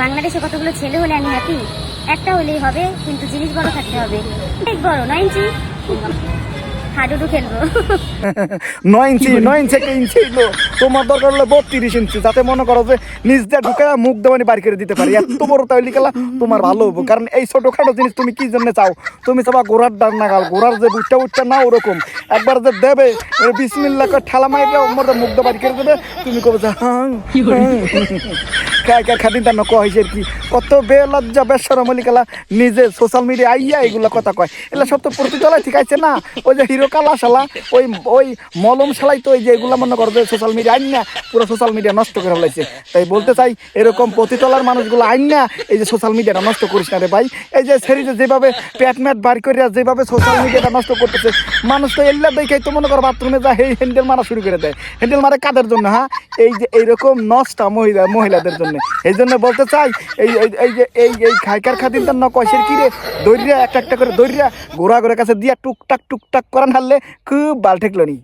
বাংলাদেশে কতগুলো ছেলে হলে আমি হ্যাপি একটা হলেই হবে কিন্তু জিনিস বড় থাকতে হবে। অনেক বড় নয় ইঞ্চি? হাডুডু খেলব নয় ইঞ্চি নয় ইঞ্চি একটা ইঞ্চি তোমার দরকার হলো বত্রিশ ইঞ্চি যাতে মনে করো যে নিজ দিয়ে ঢুকে মুখ দেওয়ানি বাড়ি করে দিতে পারি। এত বড় তাইলি গেলা তোমার ভালো হব। কারণ এই ছোটখাটো জিনিস তুমি কি জন্য চাও? তুমি চাবা গোড়ার গোড়ার যে বুটটা না ওরকম। একবার যে দেবে বিসমিল্লা করে ঠেলা মাইলে ওর মুখ দিয়ে বাড়ি করে দেবে তুমি কবে যে হ্যাঁ খাদিন তার নক হয়েছে কি কত বেলজ্জা বেসরম মলিকালা নিজে সোশ্যাল মিডিয়া আইয়া এগুলো কথা কয়। এগুলো সব তো প্রতিতলায় ঠিক আছে না? ওই যে হিরো কালা শালা, ওই ওই মলম শালাই তো ওই যে এগুলো মনে করো যে সোশ্যাল মিডিয়া আইন না, পুরো সোশ্যাল মিডিয়া নষ্ট করে ফেলাইছে। তাই বলতে চাই, এরকম প্রতিতলার মানুষগুলো আইন না, এই যে সোশ্যাল মিডিয়াটা নষ্ট করিস না রে ভাই। এই যে সেরিজে যেভাবে প্যাট ম্যাট বার করিয়া যেভাবে সোশ্যাল মিডিয়াটা নষ্ট করতেছে, মানুষ তো এল্লা দেখে তো মনে করো বাথরুমে যা এই হ্যান্ডেল মারা শুরু করে দেয়। হ্যান্ডেল মারে কাদের জন্য হ্যাঁ? এই যে এইরকম নষ্টা মহিলা, মহিলাদের জন্য। এই জন্য বলতে চাই, এই- এই যে এই এই খাইকার খাদিন তার নকশের কিরে দৈরিয়া একটা একটা করে দৈরিয়া ঘোরা ঘোরা কাছে দিয়া টুকটাক টুকটাক করান হারলে খুব বাল ঠেকলো নি।